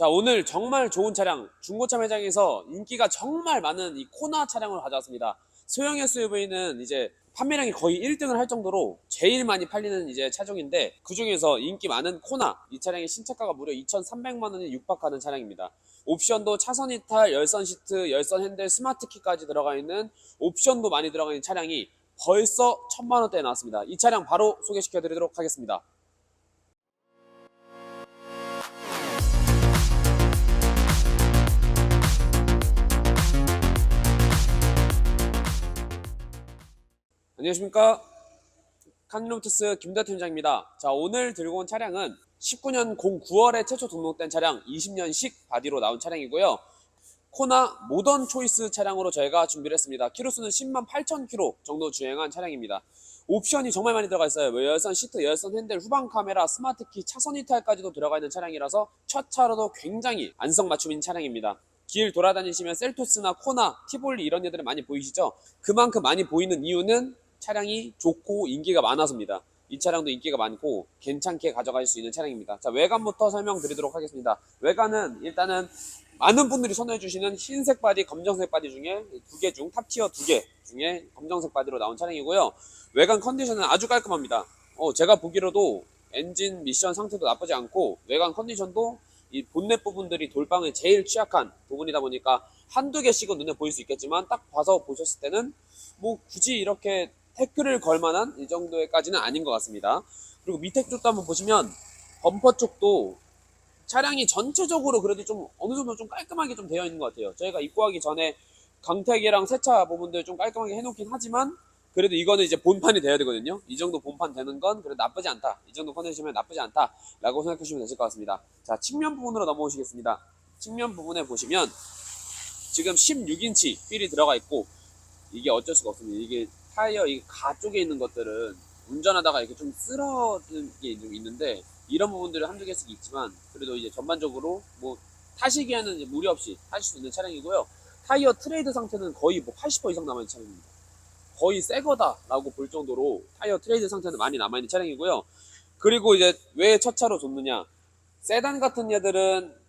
자, 오늘 정말 좋은 차량, 중고차 매장에서 인기가 정말 많은 이 코나 차량을 가져왔습니다. 소형 SUV는 이제 판매량이 거의 1등을 할 정도로 제일 많이 팔리는 이제 차종인데 그 중에서 인기 많은 코나 이 차량의 신차가가 무려 2,300만 원에 육박하는 차량입니다. 옵션도 차선 이탈, 열선 시트, 열선 핸들, 스마트 키까지 들어가 있는 옵션도 많이 들어가 있는 차량이 벌써 1,000만 원대에 나왔습니다. 이 차량 바로 소개시켜 드리도록 하겠습니다. 안녕하십니까. 칸로투스 김대 팀장입니다. 자, 오늘 들고 온 차량은 19년 09월에 최초 등록된 차량 20년식 바디로 나온 차량이고요. 코나 모던 초이스 차량으로 저희가 준비를 했습니다. 키로수는 10만 8천 킬로 정도 주행한 차량입니다. 옵션이 정말 많이 들어가 있어요. 뭐 열선 시트, 열선 핸들, 후방 카메라, 스마트키, 차선 이탈까지도 들어가 있는 차량이라서 첫 차로도 굉장히 안성 맞춤인 차량입니다. 길 돌아다니시면 셀토스나 코나, 티볼리 이런 애들은 많이 보이시죠? 그만큼 많이 보이는 이유는 차량이 좋고 인기가 많아서입니다. 이 차량도 인기가 많고 괜찮게 가져갈 수 있는 차량입니다. 자, 외관부터 설명드리도록 하겠습니다. 외관은 일단은 많은 분들이 선호해 주시는 흰색 바디, 검정색 바디 중에 두 개 중 탑티어 두 개 중에 검정색 바디로 나온 차량이고요. 외관 컨디션은 아주 깔끔합니다. 어, 제가 보기로도 엔진 미션 상태도 나쁘지 않고 외관 컨디션도 이 본넷 부분들이 돌방에 제일 취약한 부분이다 보니까 한두 개씩은 눈에 보일 수 있겠지만 딱 봐서 보셨을 때는 뭐 굳이 이렇게 태클을 걸 만한 이 정도까지는 아닌 것 같습니다. 그리고 밑에 쪽도 한번 보시면 범퍼 쪽도 차량이 전체적으로 그래도 좀 어느 정도 좀 깔끔하게 좀 되어 있는 것 같아요. 저희가 입고하기 전에 강택이랑 세차 부분들 좀 깔끔하게 해놓긴 하지만 그래도 이거는 이제 본판이 돼야 되거든요. 이 정도 본판 되는 건 그래도 나쁘지 않다. 이 정도 컨디션이면 나쁘지 않다라고 생각하시면 되실 것 같습니다. 자, 측면 부분으로 넘어오시겠습니다. 측면 부분에 보시면 지금 16인치 휠이 들어가 있고 이게 어쩔 수가 없습니다. 이게 타이어 이 가 쪽에 있는 것들은 운전하다가 이렇게 좀 쓰러지는 게 좀 있는데 이런 부분들은 한두 개씩 있지만 그래도 이제 전반적으로 뭐 타시기에는 무리 없이 타실 수 있는 차량이고요. 타이어 트레이드 상태는 거의 뭐 80% 이상 남아있는 차량입니다. 거의 새 거다라고 볼 정도로 타이어 트레이드 상태는 많이 남아있는 차량이고요. 그리고 이제 왜 첫 차로 줬느냐? 세단 같은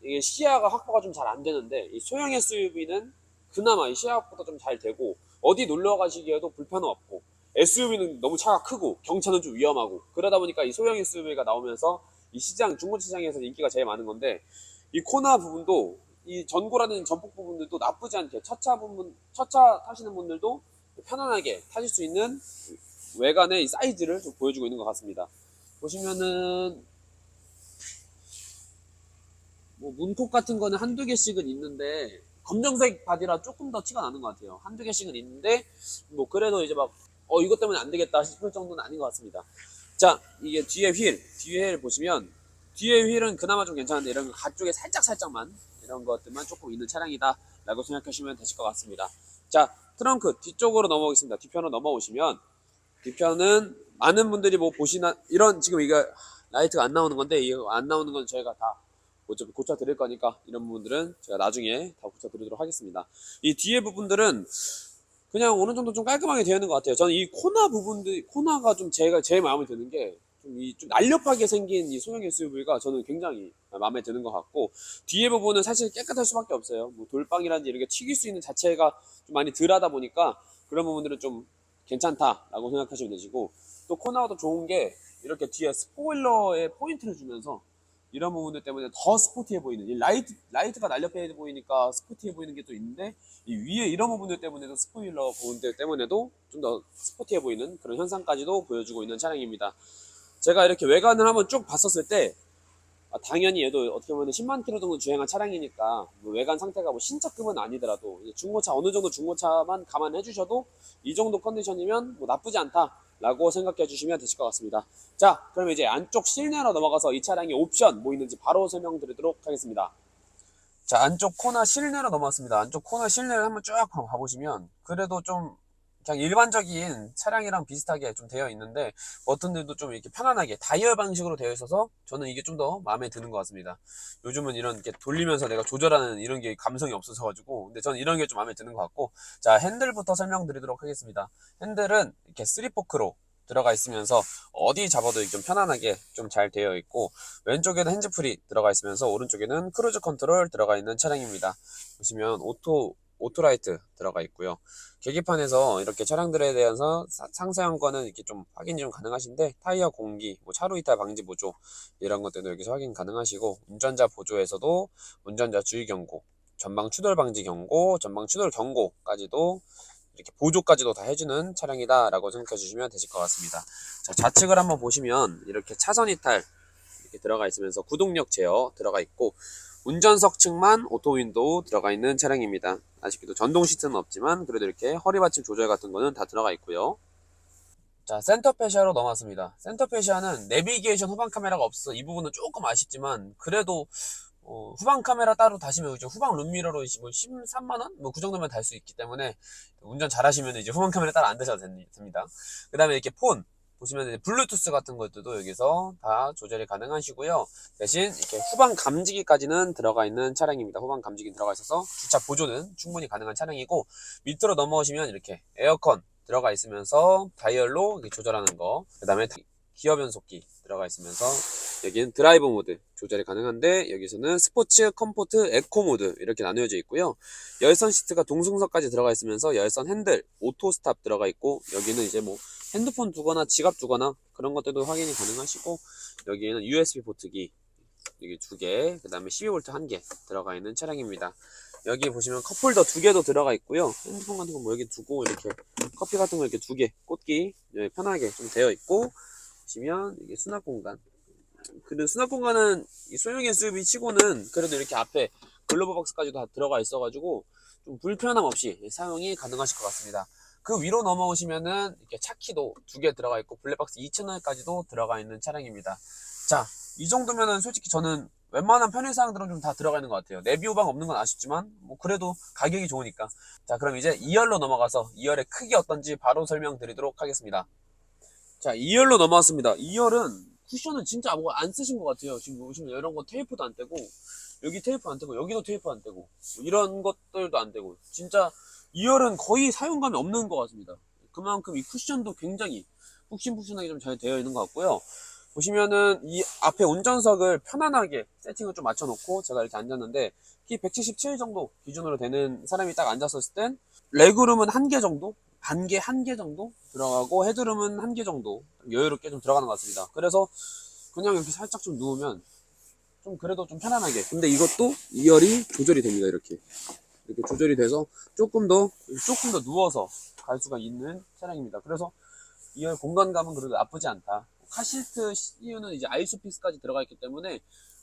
이게 시야가 확보가 좀 잘 안 되는데 이 소형 SUV는 그나마 이 시야 확보가 좀 잘 되고 어디 놀러 가시기에도 불편은 없고 SUV는 너무 차가 크고 경차는 좀 위험하고 그러다 보니까 이 소형 SUV가 나오면서 이 시장 중고차 시장에서 인기가 제일 많은 건데 이 코나 부분도 이 전고라는 전폭 부분들도 나쁘지 않게 첫차 부분 첫차 타시는 분들도 편안하게 타실 수 있는 외관의 이 사이즈를 좀 보여주고 있는 것 같습니다. 보시면은 뭐 문콕 같은 거는 한두 개씩은 있는데 검정색 바디라 조금 더 티가 나는 것 같아요. 한두 개씩은 있는데 뭐 그래도 이제 막 어 이것 때문에 안 되겠다 싶을 정도는 아닌 것 같습니다. 자 이게 뒤에 휠 뒤에 휠 보시면 뒤에 휠은 그나마 좀 괜찮은데 이런 거 가쪽에 살짝 살짝만 이런 것들만 조금 있는 차량이다 라고 생각하시면 되실 것 같습니다. 자 트렁크 뒤쪽으로 넘어오겠습니다. 뒤편으로 넘어오시면 뒤편은 많은 분들이 뭐 보시나 이런 지금 이거 라이트가 안 나오는 건데 이거 안 나오는 건 저희가 다 어차피 고쳐 드릴 거니까 이런 부분들은 제가 나중에 다 고쳐 드리도록 하겠습니다. 이 뒤에 부분들은 그냥 어느 정도 좀 깔끔하게 되어 있는 것 같아요. 저는 이 코나 부분들 코나가 좀 제가 제일 마음에 드는 게 좀 이 좀 날렵하게 생긴 이 소형 SUV가 저는 굉장히 마음에 드는 것 같고 뒤에 부분은 사실 깨끗할 수밖에 없어요. 뭐 돌방이라든지 이렇게 튀길 수 있는 자체가 좀 많이 덜 하다 보니까 그런 부분들은 좀 괜찮다라고 생각하시면 되시고 또 코나가 또 좋은 게 이렇게 뒤에 스포일러에 포인트를 주면서 이런 부분들 때문에 더 스포티해 보이는 이 라이트 라이트가 날렵해 보이니까 스포티해 보이는 게 또 있는데 이 위에 이런 부분들 때문에도 스포일러 부분들 때문에도 좀 더 스포티해 보이는 그런 현상까지도 보여주고 있는 차량입니다. 제가 이렇게 외관을 한번 쭉 봤었을 때 아, 당연히 얘도 어떻게 보면 10만 킬로 정도 주행한 차량이니까 뭐 외관 상태가 뭐 신차급은 아니더라도 중고차 어느 정도 중고차만 감안해 주셔도 이 정도 컨디션이면 뭐 나쁘지 않다 라고 생각해 주시면 되실 것 같습니다. 자, 그럼 이제 안쪽 실내로 넘어가서 이 차량의 옵션 뭐 있는지 바로 설명드리도록 하겠습니다. 자, 안쪽 코너 실내로 넘어왔습니다. 안쪽 코너 실내를 한번 쭉 한번 봐보시면 그래도 좀 그냥 일반적인 차량이랑 비슷하게 좀 되어 있는데 버튼들도 좀 이렇게 편안하게 다이얼 방식으로 되어 있어서 저는 이게 좀 더 마음에 드는 것 같습니다. 요즘은 이런 이렇게 돌리면서 내가 조절하는 이런 게 감성이 없어서 가지고 근데 저는 이런 게 좀 마음에 드는 것 같고 자 핸들부터 설명드리도록 하겠습니다. 핸들은 이렇게 3포크로 들어가 있으면서 어디 잡아도 좀 편안하게 좀 잘 되어 있고 왼쪽에는 핸즈프리 들어가 있으면서 오른쪽에는 크루즈 컨트롤 들어가 있는 차량입니다. 보시면 오토 오토라이트 들어가 있고요. 계기판에서 이렇게 차량들에 대해서 사- 상세한 거는 이렇게 좀 확인이 좀 가능하신데 타이어 공기, 뭐 차로 이탈 방지 보조 이런 것들도 여기서 확인 가능하시고 운전자 보조에서도 운전자 주의 경고, 전방 추돌 방지 경고, 전방 추돌 경고까지도 이렇게 보조까지도 다 해주는 차량이다라고 생각해 주시면 되실 것 같습니다. 자, 좌측을 한번 보시면 이렇게 차선 이탈 이렇게 들어가 있으면서 구동력 제어 들어가 있고 운전석 측만 오토 윈도우 들어가 있는 차량입니다. 아쉽게도 전동 시트는 없지만 그래도 이렇게 허리 받침 조절 같은 거는 다 들어가 있고요. 자, 센터 페시아로 넘어왔습니다. 센터 페시아는 내비게이션 후방 카메라가 없어 이 부분은 조금 아쉽지만 그래도 어, 후방 카메라 따로 다시면 이제 후방 룸미러로 뭐 13만 원? 뭐 그 정도면 달 수 있기 때문에 운전 잘하시면 이제 후방 카메라 따로 안 되셔도 됩니- 됩니다. 그 다음에 이렇게 폰 보시면 이제 블루투스 같은 것들도 여기서 다 조절이 가능하시고요. 대신 이렇게 후방 감지기까지는 들어가 있는 차량입니다. 후방 감지기 들어가 있어서 주차 보조는 충분히 가능한 차량이고 밑으로 넘어오시면 이렇게 에어컨 들어가 있으면서 다이얼로 조절하는 거. 그 다음에 기어 변속기 들어가 있으면서 여기는 드라이브 모드 조절이 가능한데 여기서는 스포츠, 컴포트, 에코 모드 이렇게 나누어져 있고요. 열선 시트가 동승석까지 들어가 있으면서 열선 핸들, 오토 스탑 들어가 있고 여기는 이제 뭐 핸드폰 두거나 지갑 두거나 그런 것들도 확인이 가능하시고 여기에는 USB 포트기 여기 두 개, 그 다음에 12V 한 개 들어가 있는 차량입니다. 여기 보시면 컵홀더 두 개도 들어가 있고요. 핸드폰 같은 거 뭐 여기 두고 이렇게 커피 같은 거 이렇게 두 개 꽂기 예, 편하게 좀 되어 있고 보시면 이게 수납 공간. 그래도 수납 공간은 이 소형 SUV 치고는 그래도 이렇게 앞에 글로브 박스까지 다 들어가 있어가지고 좀 불편함 없이 사용이 가능하실 것 같습니다. 그 위로 넘어오시면은 이렇게 차키도 두 개 들어가 있고 블랙박스 2,000원까지도 들어가 있는 차량입니다. 자, 이 정도면은 솔직히 저는 웬만한 편의사항들은 좀 다 들어가 있는 것 같아요. 내비 후방 없는 건 아쉽지만 뭐 그래도 가격이 좋으니까. 자, 그럼 이제 2열로 넘어가서 2열의 크기 어떤지 바로 설명드리도록 하겠습니다. 자, 2열로 넘어왔습니다. 2열은 쿠션은 진짜 뭐안 쓰신 것 같아요. 지금 보시면 이런 거 테이프도 안 떼고 여기 테이프 안 떼고 여기도 테이프 안 떼고 뭐 이런 것들도 안 떼고 진짜 2열은 거의 사용감이 없는 것 같습니다. 그만큼 이 쿠션도 굉장히 푹신푹신하게 좀 잘 되어 있는 것 같고요. 보시면은 이 앞에 운전석을 편안하게 세팅을 좀 맞춰놓고 제가 이렇게 앉았는데 키 177 정도 기준으로 되는 사람이 딱 앉았었을 땐 레그룸은 한 개 정도 반 개 한 개 정도 들어가고 헤드룸은 한 개 정도 여유롭게 좀 들어가는 것 같습니다. 그래서 그냥 이렇게 살짝 좀 누우면 좀 그래도 좀 편안하게. 근데 이것도 2열이 조절이 됩니다. 이렇게 이렇게 조절이 돼서 조금 더 조금 더 누워서 갈 수가 있는 차량입니다. 그래서 2열 공간감은 그래도 나쁘지 않다. 카시트 CU는 이제 아이소피스까지 들어가 있기 때문에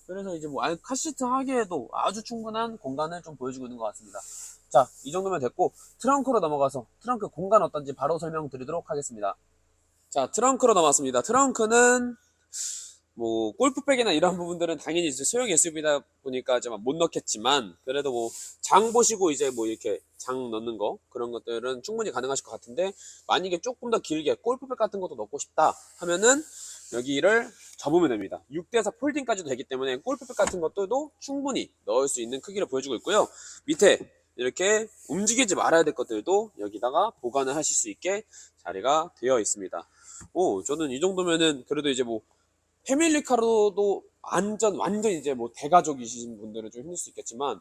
그래서 이제 뭐 카시트 하기에도 아주 충분한 공간을 좀 보여주고 있는 것 같습니다. 자, 이 정도면 됐고 트렁크로 넘어가서 트렁크 공간 어떤지 바로 설명드리도록 하겠습니다. 자, 트렁크로 넘어왔습니다. 트렁크는 뭐 골프백이나 이런 부분들은 당연히 이제 소형 SUV다 보니까 좀 못 넣겠지만 그래도 뭐 장 보시고 이제 뭐 이렇게 장 넣는 거 그런 것들은 충분히 가능하실 것 같은데 만약에 조금 더 길게 골프백 같은 것도 넣고 싶다 하면은 여기를 접으면 됩니다. 6대4 폴딩까지도 되기 때문에 골프백 같은 것들도 충분히 넣을 수 있는 크기를 보여주고 있고요. 밑에 이렇게 움직이지 말아야 될 것들도 여기다가 보관을 하실 수 있게 자리가 되어 있습니다. 오, 저는 이 정도면은 그래도 이제 뭐 패밀리카로도 완전 완전 이제 뭐 대가족이신 분들은 좀 힘들 수 있겠지만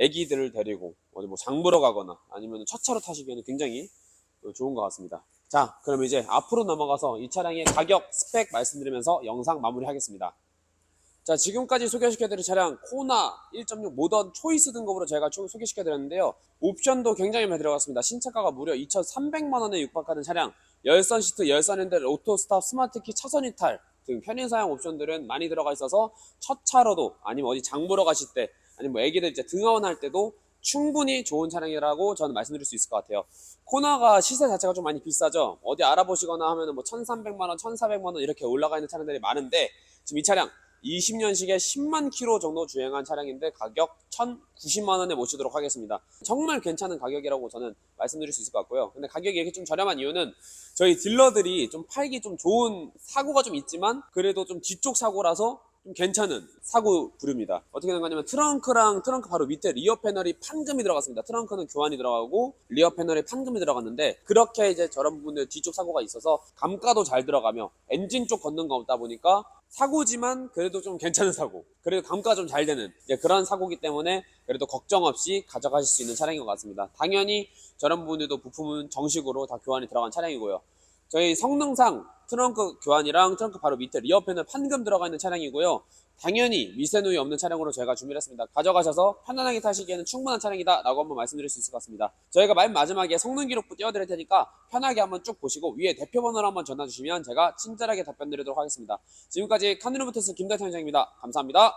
아기들을 데리고 어디 뭐 장 보러 가거나 아니면 첫 차로 타시기에는 굉장히 좋은 것 같습니다. 자, 그럼 이제 앞으로 넘어가서 이 차량의 가격, 스펙 말씀드리면서 영상 마무리하겠습니다. 자, 지금까지 소개시켜드린 차량 코나 1.6 모던 초이스 등급으로 제가 초- 소개시켜드렸는데요. 옵션도 굉장히 많이 들어갔습니다. 신차가가 무려 2,300만 원에 육박하는 차량, 열선 시트, 열선 핸들, 오토 스탑, 스마트키, 차선 이탈 등 편의 사양 옵션들은 많이 들어가 있어서 첫 차로도 아니면 어디 장 보러 가실 때 아니면 뭐 애기들 이제 등하원할 때도 충분히 좋은 차량이라고 저는 말씀드릴 수 있을 것 같아요. 코나가 시세 자체가 좀 많이 비싸죠. 어디 알아보시거나 하면은 뭐 1,300만 원, 1,400만 원 이렇게 올라가 있는 차량들이 많은데 지금 이 차량 20년식에 10만 킬로 정도 주행한 차량인데 가격 1,090만 원에 모시도록 하겠습니다. 정말 괜찮은 가격이라고 저는 말씀드릴 수 있을 것 같고요. 근데 가격이 이렇게 좀 저렴한 이유는 저희 딜러들이 좀 팔기 좀 좋은 사고가 좀 있지만 그래도 좀 뒤쪽 사고라서 좀 괜찮은 사고 부류입니다. 어떻게 된 거냐면 트렁크랑 트렁크 바로 밑에 리어 패널이 판금이 들어갔습니다. 트렁크는 교환이 들어가고 리어 패널에 판금이 들어갔는데 그렇게 이제 저런 부분들 뒤쪽 사고가 있어서 감가도 잘 들어가며 엔진 쪽 걷는 거 없다 보니까 사고지만 그래도 좀 괜찮은 사고 그래도 감가 좀 잘 되는 그런 사고기 때문에 그래도 걱정 없이 가져가실 수 있는 차량인 것 같습니다. 당연히 저런 부분들도 부품은 정식으로 다 교환이 들어간 차량이고요. 저희 성능상 트렁크 교환이랑 트렁크 바로 밑에 리어 패널 판금 들어가 있는 차량이고요. 당연히 미세 누이 없는 차량으로 저희가 준비를 했습니다. 가져가셔서 편안하게 타시기에는 충분한 차량이다 라고 한번 말씀드릴 수 있을 것 같습니다. 저희가 맨 마지막에 성능 기록부 띄워드릴 테니까 편하게 한번 쭉 보시고 위에 대표 번호를 한번 전화 주시면 제가 친절하게 답변 드리도록 하겠습니다. 지금까지 카누르모터스 김대태 원장입니다. 감사합니다.